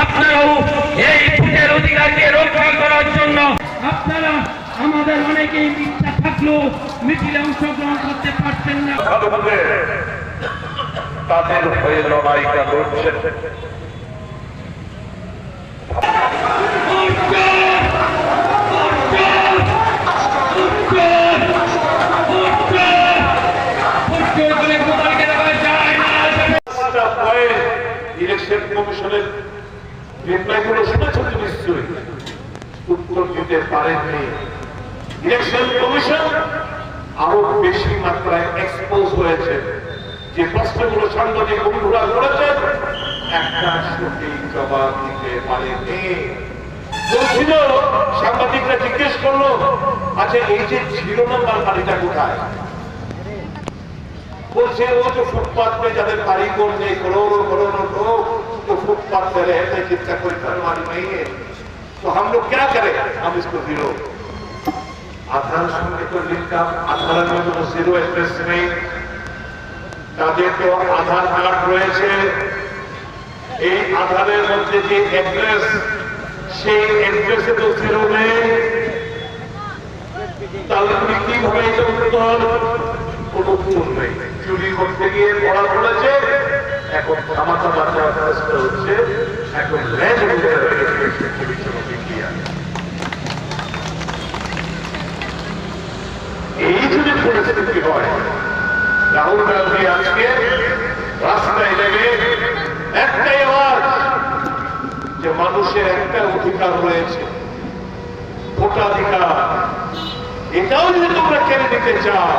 আপনারাও এই ভোটের অধিকারকে রক্ষা করার জন্য আপনারা আমাদের অনেকেই ইচ্ছা থাকলেও মিছিলে অংশগ্রহণ করতে পারছেন না। তাদের হয়ে লড়াইটা লড়ছেন। ইলেকশন কমিশনের নির্ণয়গুলো শুনেছেন তো নিশ্চয়ই? উত্তর দিতে পারেননি। ইলেকশন কমিশন আরও বেশি মাত্রায় এক্সপোজ হয়েছে। যে প্রশ্নগুলো সাংবাদিক বন্ধুরা করেছেন, একটা সঠিক জবাব দিতে পারেনি বলছিল, সাংবাদিকরা জিজ্ঞেস করল আচ্ছা এই যে জিরো নম্বর বাড়িটা কোথায়? বলছে ও তো ফুটপাথ पे যাদের বাড়ি করছে करोड़ों करोड़ों लोग तो फुटपाथ पे रहते जिनका कोई घर वाली नहीं है तो हम लोग क्या करें हम इसको जीरो আধার সঙ্গে তো লিখতাম আধারের মধ্যে কোনো জিরো অ্যাড্রেস নেই তাদের তো আধার কার্ড রয়েছে এই আধারের মধ্যে যে অ্যাড্রেস সেই অ্যাড্রেসে তো জিরো নেই তাহলে তুমি কিভাবে এটা উত্তর কোনো উত্তর নেই চুরি করতে গিয়ে পড়া বলেছে এখন থামাতা বাচ্চা চেষ্টা হচ্ছে। এখন এই যদি পরিস্থিতি হয়, রাহুল গান্ধী আজকে রাস্তায় নেমে একটাই আওয়াজ যে মানুষের একটা অধিকার রয়েছে, ভোটাধিকার। এটাও যদি তোমরা কেড়ে নিতে চাও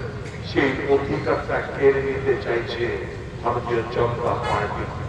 সেই অধিকারটা কেড়ে নিতে চাইছে ভারতীয় জনতা পার্টি।